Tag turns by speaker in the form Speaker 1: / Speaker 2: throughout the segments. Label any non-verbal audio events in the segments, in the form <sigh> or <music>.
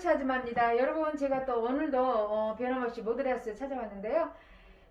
Speaker 1: 찾음합니다. 여러분 제가 또 오늘도 어, 변함없이 모드레스에 찾아왔는데요.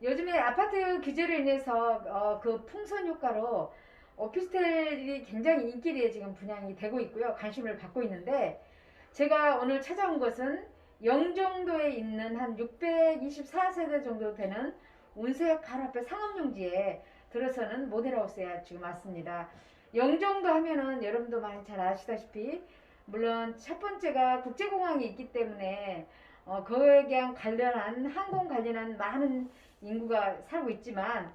Speaker 1: 요즘에 아파트 규제로 인해서 어, 그 풍선 효과로 오피스텔이 굉장히 인기리에 지금 분양이 되고 있고요. 관심을 받고 있는데 제가 오늘 찾아온 것은 영종도에 있는 한 624세대 정도 되는 운세역 바로 앞에 상업용지에 들어서는 모델하우스에 지금 왔습니다. 영종도 하면은 여러분도 많이 잘 아시다시피 물론 첫 번째가 국제공항이 있기 때문에 어, 그에 대한 관련한 항공 관련한 많은 인구가 살고 있지만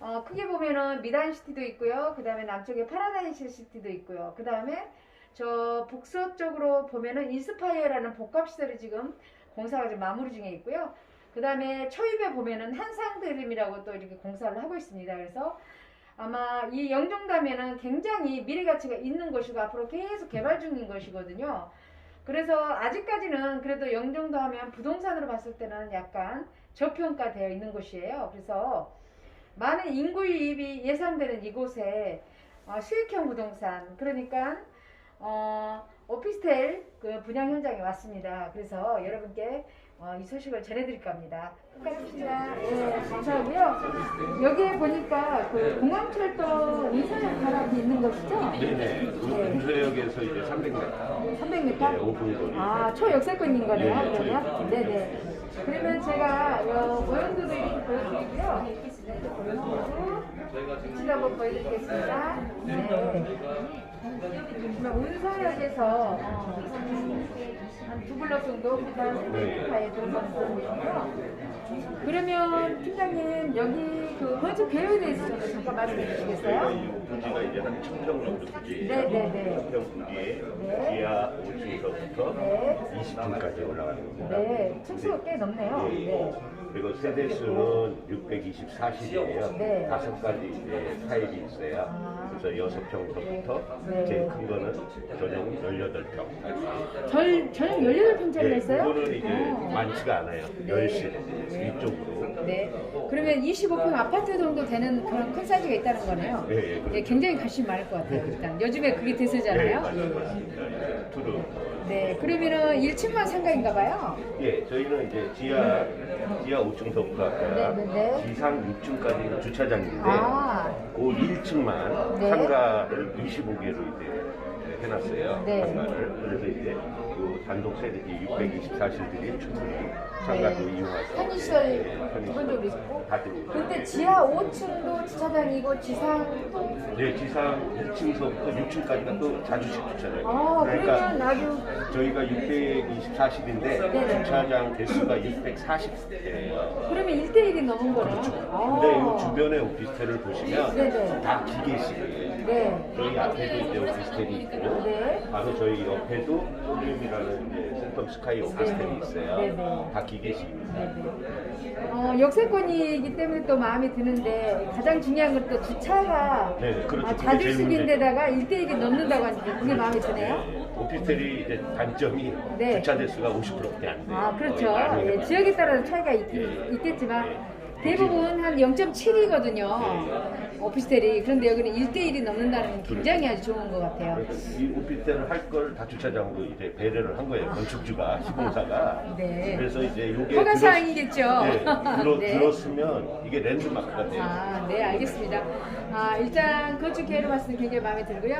Speaker 1: 어, 크게 보면은 미단시티도 있고요. 그 다음에 남쪽에 파라다이스 시티도 있고요. 그 다음에 저 북서쪽으로 보면은 인스파이어라는 복합시설이 지금 공사가 지금 마무리 중에 있고요. 그 다음에 초입에 보면은 한상드림이라고 또 이렇게 공사를 하고 있습니다. 그래서 아마 이 영종다면은 굉장히 미래 가치가 있는 것이고 앞으로 계속 개발 중인 것이거든요. 그래서 아직까지는 그래도 영종도 하면 부동산으로 봤을 때는 약간 저평가되어 있는 곳이에요. 그래서 많은 인구 유입이 예상되는 이곳에 어, 수익형 부동산 그러니까 어, 오피스텔 그 분양 현장에 왔습니다. 그래서 여러분께 어, 이 소식을 전해드릴까 합니다. 끝까지 보시다 예, 감사하고요. 여기에 보니까 그 공항철도 인사역 앞에 있는 것이죠?
Speaker 2: 네네. 운수역에서 이제 300m.
Speaker 1: 300m?
Speaker 2: 네, 5분 거리.
Speaker 1: 아, 초역세권인 거네요,
Speaker 2: 네,
Speaker 1: 그러면? 네네. 그러면 제가 어, 모형도도 이렇게 보여드리고요. 네, 보여드리고, 위치도 한번 보여드리겠습니다. 네. 그러면 운서역에서 한 두 블럭 정도 그다음 들어가는 거고요. 그러면 팀장님 여기 그 건축 계획에 대해서 좀 잠깐 말씀해 주시겠어요?
Speaker 2: 부지가 이제 한 1000평 정도 부지예요.
Speaker 1: 네네네.
Speaker 2: 1000평 부지에
Speaker 1: 네.
Speaker 2: 지하 5층서부터
Speaker 1: 네.
Speaker 2: 20층까지 올라가는 겁니다.
Speaker 1: 네, 층수가 꽤.
Speaker 2: 예, 예.
Speaker 1: 네.
Speaker 2: 그리고 세대 수는 624실이에요.
Speaker 1: 네.
Speaker 2: 다섯 가지 이제 타입이 있어요.
Speaker 1: 아.
Speaker 2: 그래서 여섯 평서부터
Speaker 1: 네.
Speaker 2: 제일 큰 거는 전용 18평.
Speaker 1: 절, 저녁 18평짜리
Speaker 2: 예,
Speaker 1: 했어요?
Speaker 2: 그거는 이제 많지가 않아요. 열실 위쪽으로.
Speaker 1: 네. 그러면 25평 아파트 정도 되는 그런 큰 사이즈가 있다는 거네요.
Speaker 2: 예, 예,
Speaker 1: 네, 굉장히 관심 많을 것 같아요. 일단 요즘에 그게
Speaker 2: 네,
Speaker 1: 대세잖아요.
Speaker 2: 맞습니다. 맞습니다. 예, 투룸.
Speaker 1: 네. 그러면은 1층만 상가인가 봐요.
Speaker 2: 예, 저희는 이제 지하 지하 5층서부터 아까
Speaker 1: 네, 네, 네.
Speaker 2: 지상 6층까지는 주차장인데
Speaker 1: 아.
Speaker 2: 그 1층만
Speaker 1: 네.
Speaker 2: 상가를 25개로 이제 해놨어요.
Speaker 1: 네.
Speaker 2: 상가를 그래서 이제 그 단독 세대 624실들이 충분히 상가도
Speaker 1: 네.
Speaker 2: 이용할 수
Speaker 1: 편의시설
Speaker 2: 있게, 예,
Speaker 1: 기본적으로 있고.
Speaker 2: 다.
Speaker 1: 근데 지하 5층도 주차장이고 지상도
Speaker 2: 네, 지상 1층서부터 6층까지가 또 자주식 주차장이에요.
Speaker 1: 아,
Speaker 2: 그러니까
Speaker 1: 그러면 아주
Speaker 2: 저희가 624실인데
Speaker 1: 네네.
Speaker 2: 주차장 대수가 640대예요.
Speaker 1: 그러면 1대1이 넘은 거네요. 아.
Speaker 2: 근데 이 주변의 오피스텔을 보시면
Speaker 1: 네네.
Speaker 2: 다 기계식이에요.
Speaker 1: 네.
Speaker 2: 저희 앞에도 이제 오피스텔이 있고요.
Speaker 1: 네.
Speaker 2: 바로 저희 옆에도 이제 센텀 스카이 오피스텔이 있어요.
Speaker 1: 네네.
Speaker 2: 다 기계식입니다.
Speaker 1: 어, 역세권이기 때문에 또 마음에 드는데 가장 중요한 건 또 주차가
Speaker 2: 네, 그렇죠.
Speaker 1: 아,
Speaker 2: 그게
Speaker 1: 자주식인데다가 1대1이 넘는다고 하니까 그게 마음에 드네요.
Speaker 2: 네, 오피스텔이 이제 단점이
Speaker 1: 네.
Speaker 2: 주차 대수가 50%밖에 안 돼요.
Speaker 1: 아, 그렇죠.
Speaker 2: 거의 많이
Speaker 1: 예,
Speaker 2: 해봐요.
Speaker 1: 지역에 따라서 차이가 있,
Speaker 2: 예.
Speaker 1: 있겠지만
Speaker 2: 예.
Speaker 1: 대부분 한 0.7이거든요.
Speaker 2: 예.
Speaker 1: 오피스텔이. 그런데 여기는 1대1이 넘는다는 건 굉장히 아주 좋은 것 같아요.
Speaker 2: 그래서 이 오피스텔을 할 걸 다 주차장으로 이제 배려를 한 거예요. 건축주가 시공사가. <laughs>
Speaker 1: 네.
Speaker 2: 그래서 이제 요게
Speaker 1: 허가
Speaker 2: 들었-
Speaker 1: 사항이겠죠.
Speaker 2: 네, 들어, <laughs>
Speaker 1: 네.
Speaker 2: 들었으면 이게 랜드마크가 돼요.
Speaker 1: 아, 네, 알겠습니다. 아, 일단 건축 계획을 봤을 때 굉장히 마음에 들고요.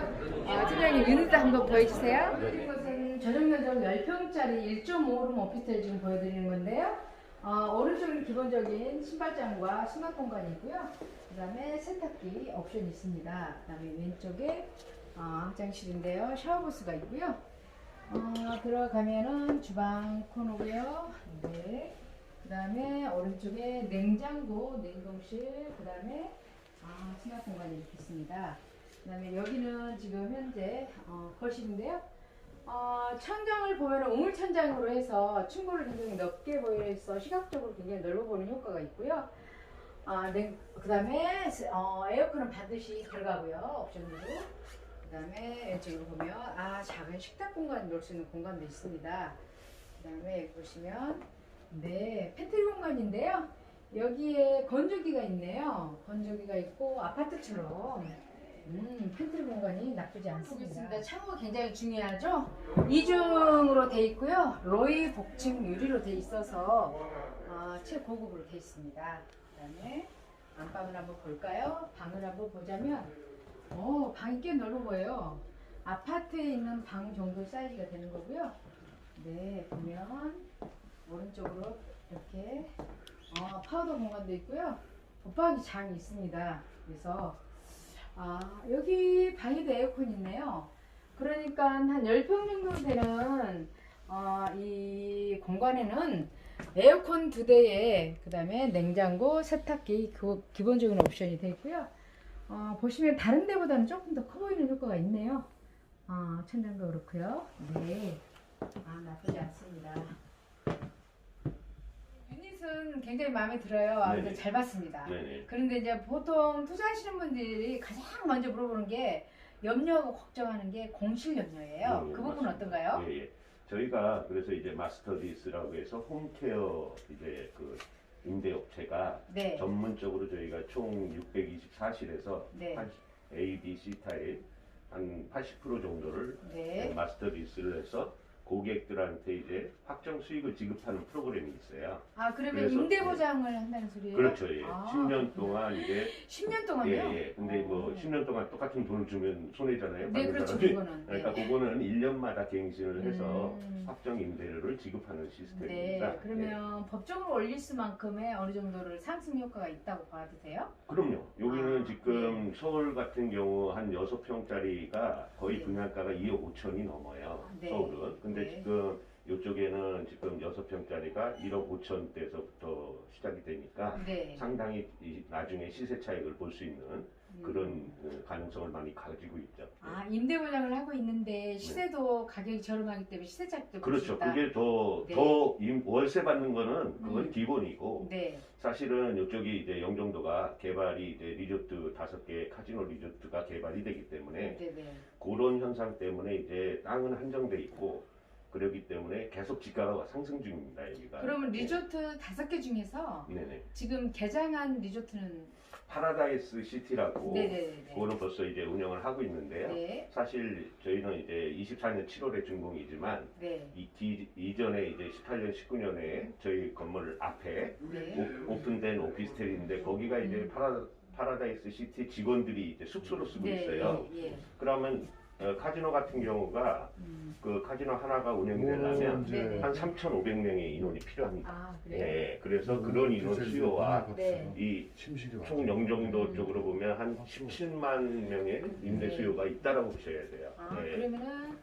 Speaker 1: 아, 팀장님 유니트 한번 보여주세요.
Speaker 2: 네.
Speaker 1: 이것은 전용 면적 10평짜리 1.5룸 오피스텔 지금 보여드리는 건데요. 어, 오른쪽은 기본적인 신발장과 수납 공간이 있고요. 그 다음에 세탁기 옵션이 있습니다. 그 다음에 왼쪽에 어, 화장실인데요. 샤워부스가 있고요. 어, 들어가면은 주방 코너고요. 네. 그 다음에 오른쪽에 냉장고, 냉동실, 그 다음에 아, 수납 공간이 있습니다. 그 다음에 여기는 지금 현재 어, 거실인데요. 어, 천장을 보면 우물 천장으로 해서 층고를 굉장히 넓게 보여서 시각적으로 굉장히 넓어 보이는 효과가 있고요. 아, 네, 그 다음에 어, 에어컨은 반드시 들어가고요. 옵션으로. 그 다음에 왼쪽으로 보면 아 작은 식탁 공간 놓을 수 있는 공간도 있습니다. 그 다음에 보시면 네 팬트리 공간인데요. 여기에 건조기가 있네요. 건조기가 있고 아파트처럼 음, 팬트리 공간이 나쁘지 않습니다. 창호가 굉장히 중요하죠. 이중으로 돼 있고요. 로이 복층 유리로 돼 있어서 아, 최고급으로 돼 있습니다. 그다음에 안방을 한번 볼까요? 방을 한번 보자면, 오, 방이 꽤 넓어 보여요. 아파트에 있는 방 정도 사이즈가 되는 거고요. 네, 보면 오른쪽으로 이렇게 어, 파우더 공간도 있고요. 붙박이 장이 있습니다. 그래서 아, 여기 방에도 에어컨이 있네요. 그러니까 한 10평 정도 되는 어, 이 공간에는 에어컨 두 대에 그 다음에 냉장고, 세탁기 그 기본적인 옵션이 되어 있고요. 어, 보시면 다른 데보다는 조금 더 커 보이는 효과가 있네요. 어, 천장도 그렇고요. 네. 아, 나쁘지 않습니다. 유닛은 굉장히 마음에 들어요. 아, 근데
Speaker 2: 네네.
Speaker 1: 잘 봤습니다.
Speaker 2: 네네.
Speaker 1: 그런데 이제 보통 투자하시는 분들이 가장 먼저 물어보는 게 염려하고 걱정하는 게 공실 염려예요.
Speaker 2: 네,
Speaker 1: 그 부분
Speaker 2: 맞습니다.
Speaker 1: 어떤가요?
Speaker 2: 예, 예. 저희가 그래서 이제 마스터디스라고 해서 홈케어 이제 그 임대업체가
Speaker 1: 네.
Speaker 2: 전문적으로 저희가 총 624실에서
Speaker 1: 네.
Speaker 2: A, B, C 타입 한 80% 정도를
Speaker 1: 네.
Speaker 2: 마스터디스를 해서 고객들한테 이제 확정 수익을 지급하는 프로그램이 있어요.
Speaker 1: 아 그러면
Speaker 2: 그래서-
Speaker 1: 임대 보장을 한다는 소리예요?
Speaker 2: 그렇죠. 예.
Speaker 1: 아,
Speaker 2: 10년 동안 이게
Speaker 1: 10년
Speaker 2: 예,
Speaker 1: 동안요?
Speaker 2: 예. 근데 뭐
Speaker 1: 어.
Speaker 2: 10년 동안 똑같은 돈을 주면 손해잖아요.
Speaker 1: 네, 그렇죠.
Speaker 2: 사람이.
Speaker 1: 그거는.
Speaker 2: 그러니까
Speaker 1: 네.
Speaker 2: 그거는 1년마다 갱신을 해서
Speaker 1: 음.
Speaker 2: 확정 임대료를 지급하는 시스템입니다.
Speaker 1: 네, 그러면 법적으로 올릴 수만큼의 어느 정도를 상승 효과가 있다고 봐도 돼요?
Speaker 2: 예. 그럼요. 여기는
Speaker 1: 아,
Speaker 2: 지금 서울 같은 경우 한 6평짜리가 거의
Speaker 1: 네.
Speaker 2: 분양가가 2억 5천이 넘어요.
Speaker 1: 네.
Speaker 2: 서울은. 근데
Speaker 1: 네.
Speaker 2: 지금 이쪽에는 지금 6평짜리가 1억 5천대에서부터 시작이 되니까
Speaker 1: 네.
Speaker 2: 상당히 이- 나중에 시세 차익을 볼 수 있는
Speaker 1: 음.
Speaker 2: 그런 어, 가능성을 많이 가지고 있죠.
Speaker 1: 아 임대 보장을 하고 있는데 시세도 가격이 저렴하기 때문에 시세 차익도
Speaker 2: 그렇죠. 그게 더,
Speaker 1: 네.
Speaker 2: 더 임- 월세 받는 거는 그건
Speaker 1: 음.
Speaker 2: 기본이고
Speaker 1: 네.
Speaker 2: 사실은 이쪽이 이제 영종도가 개발이 이제 리조트 다섯 개 카지노 리조트가 개발이 되기 때문에
Speaker 1: 네, 네.
Speaker 2: 그런 현상 때문에 이제 땅은 한정돼 있고 그렇기 때문에 계속 지가가 상승 중입니다 여기가.
Speaker 1: 그러면
Speaker 2: 네.
Speaker 1: 리조트 다섯 개 중에서
Speaker 2: 네네.
Speaker 1: 지금 개장한 리조트는
Speaker 2: 파라다이스 시티라고
Speaker 1: 네네네.
Speaker 2: 그거는 벌써 이제 운영을 하고 있는데요.
Speaker 1: 네.
Speaker 2: 사실 저희는 이제 24년 7월에 준공이지만
Speaker 1: 네.
Speaker 2: 이 기- 이전에 이제 18년 19년에 저희 건물 앞에
Speaker 1: 네.
Speaker 2: 오, 픈된 오피스텔인데 거기가 이제
Speaker 1: 음.
Speaker 2: 파라, 파라다이스 시티 직원들이 이제 숙소로 쓰고
Speaker 1: 네.
Speaker 2: 있어요.
Speaker 1: 예. 예.
Speaker 2: 그러면 어, 카지노 같은 경우가
Speaker 1: 음.
Speaker 2: 그 카지노 하나가 운영이
Speaker 3: 뭐
Speaker 2: 되려면
Speaker 1: 네.
Speaker 2: 한 3,500명의 인원이 필요합니다.
Speaker 1: 아 그래요?
Speaker 2: 예, 그래서 그런 인원 수요와
Speaker 1: 네.
Speaker 2: 이
Speaker 3: 침실이
Speaker 2: 총
Speaker 3: 완전히
Speaker 2: 영종도
Speaker 1: 음.
Speaker 2: 쪽으로 보면 한 17만 명의 임대
Speaker 1: 네.
Speaker 2: 수요가 있다라고 보셔야 돼요.
Speaker 1: 아
Speaker 2: 예.
Speaker 1: 그러면은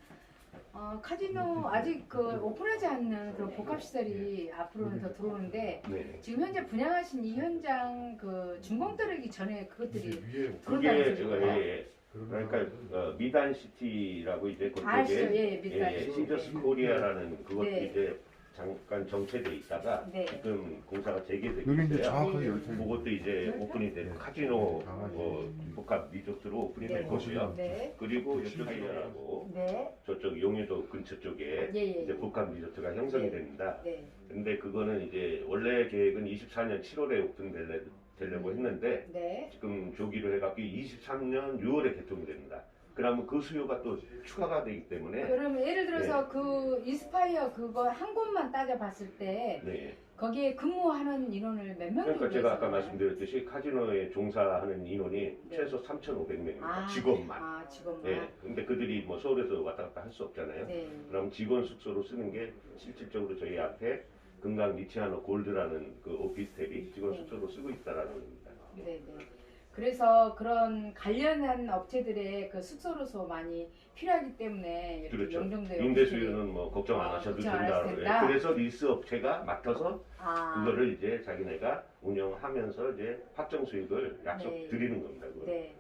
Speaker 1: 어, 카지노 아직 그 오픈하지 않는 그런 복합 시설이 앞으로는 더 들어오는데
Speaker 2: 네.
Speaker 1: 지금 현재 분양하신 이 현장 그 준공 들어기 전에 그것들이
Speaker 3: 위에
Speaker 2: 그게? 제가 예, 예. 그러니까 어, 미단 시티라고 이제
Speaker 1: 아시죠?
Speaker 2: 그쪽에
Speaker 1: 예, 밑단
Speaker 2: 예,
Speaker 1: 시티.
Speaker 2: 시저스 코리아라는 그것도
Speaker 1: 네.
Speaker 2: 이제 잠깐 정체돼 있다가
Speaker 1: 네.
Speaker 2: 지금 공사가 재개되고
Speaker 3: 여기 이제
Speaker 2: 있어요.
Speaker 3: 정확하게
Speaker 1: 네.
Speaker 3: 여기
Speaker 2: 그것도 이제 오픈이 된 카지노 어, 복합 리조트로 오픈이 될
Speaker 1: 네.
Speaker 2: 거고요.
Speaker 1: 네.
Speaker 2: 그리고 이쪽이라고
Speaker 1: 네.
Speaker 2: 저쪽 용유도 근처 쪽에
Speaker 1: 예, 예.
Speaker 2: 이제 복합 리조트가 형성이
Speaker 1: 네.
Speaker 2: 됩니다.
Speaker 1: 네.
Speaker 2: 근데 그거는 이제 원래 계획은 24년 7월에 오픈되려 되려고 했는데
Speaker 1: 네.
Speaker 2: 지금 조기로 해갖고 23년 6월에 개통이 됩니다. 그러면 그 수요가 또 추가가 되기 때문에
Speaker 1: 그러면 예를 들어서 그 이스파이어 그거 한 곳만 따져 봤을 때
Speaker 2: 네.
Speaker 1: 거기에 근무하는 인원을 몇 명?
Speaker 2: 그러니까 제가 아까? 말씀드렸듯이 카지노에 종사하는 인원이
Speaker 1: 네.
Speaker 2: 최소 3,500명입니다.
Speaker 1: 아,
Speaker 2: 직원만.
Speaker 1: 아 직원만.
Speaker 2: 네. 근데 그들이 뭐 서울에서 왔다 갔다 할 수 없잖아요.
Speaker 1: 네.
Speaker 2: 그럼 직원 숙소로 쓰는 게 실질적으로 저희 앞에 금강 리치아노 골드라는 그 오피스텔이 직원
Speaker 1: 네.
Speaker 2: 숙소로 쓰고 있다라는 겁니다.
Speaker 1: 네, 네. 그래서 그런 관련한 업체들의 그 숙소로서 많이 필요하기 때문에 이렇게
Speaker 2: 그렇죠.
Speaker 1: 영종도에
Speaker 2: 임대 수요는 뭐 걱정 안
Speaker 1: 아,
Speaker 2: 하셔도
Speaker 1: 걱정 안
Speaker 2: 된다.
Speaker 1: 하셔도 된다.
Speaker 2: 그래서 리스 업체가 맡아서
Speaker 1: 아,
Speaker 2: 그거를 이제 자기네가 운영하면서 이제 확정 수익을 약속
Speaker 1: 네.
Speaker 2: 드리는 겁니다. 그걸.
Speaker 1: 네.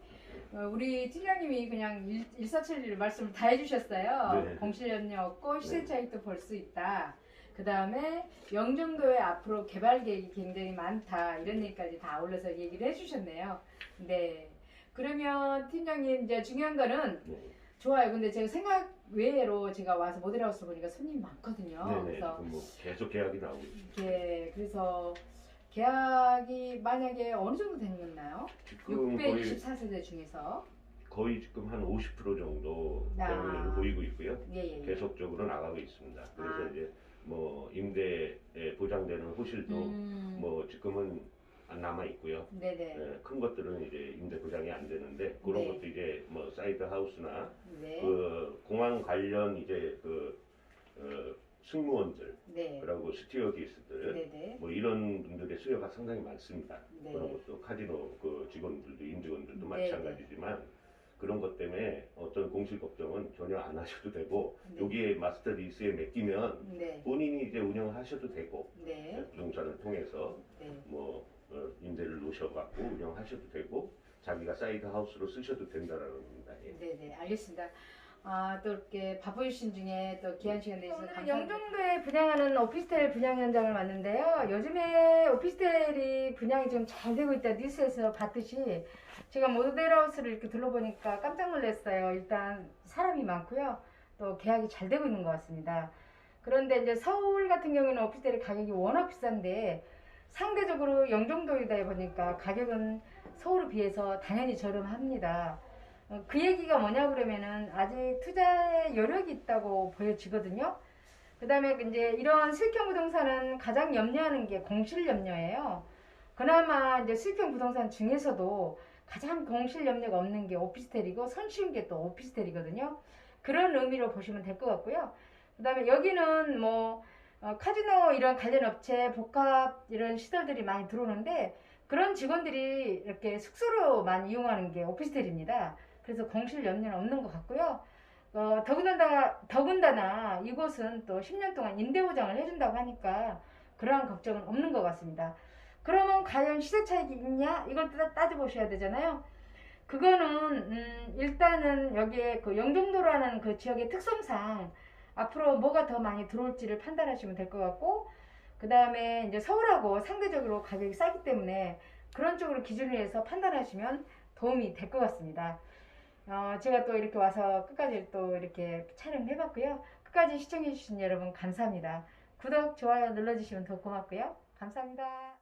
Speaker 1: 어, 우리 팀장님이 그냥 일, 일사천리로 말씀을 다 해주셨어요.
Speaker 2: 네.
Speaker 1: 공실연료 없고 시세
Speaker 2: 네.
Speaker 1: 차익도 볼수 있다. 그 다음에 영종도에 앞으로 개발 계획이 굉장히 많다. 이런 얘기까지 다 올려서 얘기를 해주셨네요. 네. 그러면 팀장님 이제 중요한 거는
Speaker 2: 네.
Speaker 1: 좋아요. 근데 제가 생각 외로 제가 와서 모델하우스 보니까 손님이 많거든요.
Speaker 2: 네네.
Speaker 1: 그래서
Speaker 2: 지금 뭐 계속 계약이 나오고 있습니다.
Speaker 1: 이렇게 그래서 계약이 만약에 어느 정도 되는 건가요?
Speaker 2: 지금 거의
Speaker 1: 624세대 중에서
Speaker 2: 거의 지금 한 50% 정도
Speaker 1: 아.
Speaker 2: 보이고 있고요.
Speaker 1: 예, 예. 예.
Speaker 2: 계속적으로 나가고 있습니다. 그래서
Speaker 1: 아.
Speaker 2: 이제 뭐 임대에 보장되는 호실도
Speaker 1: 음,
Speaker 2: 뭐 지금은 안 남아 있고요.
Speaker 1: 네네.
Speaker 2: 예, 큰 것들은 이제 임대 보장이 안 되는데 그런
Speaker 1: 네.
Speaker 2: 것도 이제 뭐 사이드 하우스나
Speaker 1: 네.
Speaker 2: 그 공항 관련 이제 그 어, 승무원들
Speaker 1: 네.
Speaker 2: 그리고 스티어디스들
Speaker 1: 네네.
Speaker 2: 뭐 이런 분들의 수요가 상당히 많습니다.
Speaker 1: 네.
Speaker 2: 그런 것도 카지노 그 직원들도 임직원들도
Speaker 1: 네,
Speaker 2: 마찬가지지만 그런 것 때문에 어떤 공실 걱정은 전혀 안 하셔도 되고
Speaker 1: 네.
Speaker 2: 여기에 마스터 리스에 맡기면
Speaker 1: 네.
Speaker 2: 본인이 이제 운영하셔도 되고
Speaker 1: 네.
Speaker 2: 부동산을 통해서
Speaker 1: 네.
Speaker 2: 뭐 어, 임대를 놓으셔갖고 운영하셔도 되고 자기가 사이드 하우스로 쓰셔도 된다라는 겁니다. 예.
Speaker 1: 네네. 알겠습니다. 아, 또 이렇게 바쁘신 중에 또 귀한 시간 내주셔서
Speaker 2: 오늘은
Speaker 1: 감사합니다. 영종도에 분양하는 오피스텔 분양 현장을 왔는데요. 요즘에 오피스텔이 분양이 좀잘 되고 있다 뉴스에서 봤듯이 제가 모델하우스를 이렇게 둘러보니까 깜짝 놀랐어요. 일단 사람이 많고요. 또 계약이 잘 되고 있는 것 같습니다. 그런데 이제 서울 같은 경우에는 오피스텔 가격이 워낙 비싼데 상대적으로 영종도이다 보니까 가격은 서울에 비해서 당연히 저렴합니다. 어, 그 얘기가 뭐냐 그러면은 아직 투자에 여력이 있다고 보여지거든요. 그 다음에 이제 이런 수익형 부동산은 가장 염려하는 게 공실 염려예요. 그나마 이제 수익형 부동산 중에서도 가장 공실 염려가 없는 게 오피스텔이고 손쉬운 게 또 오피스텔이거든요. 그런 의미로 보시면 될 것 같고요. 그 다음에 여기는 뭐 어, 카지노 이런 관련 업체 복합 이런 시설들이 많이 들어오는데 그런 직원들이 이렇게 숙소로만 이용하는 게 오피스텔입니다. 그래서 공실 염려는 없는 것 같고요. 어, 더군다나, 더군다나 이곳은 또 10년 동안 임대 보장을 해준다고 하니까 그러한 걱정은 없는 것 같습니다. 그러면 과연 시세 차익이 있냐? 이걸 따, 따져보셔야 되잖아요. 그거는 음, 일단은 여기에 그 영종도라는 그 지역의 특성상 앞으로 뭐가 더 많이 들어올지를 판단하시면 될 것 같고 그 다음에 이제 서울하고 상대적으로 가격이 싸기 때문에 그런 쪽으로 기준을 해서 판단하시면 도움이 될 것 같습니다. 어, 제가 또 이렇게 와서 끝까지 또 이렇게 촬영해봤고요. 끝까지 시청해주신 여러분 감사합니다. 구독, 좋아요 눌러주시면 더 고맙고요. 감사합니다.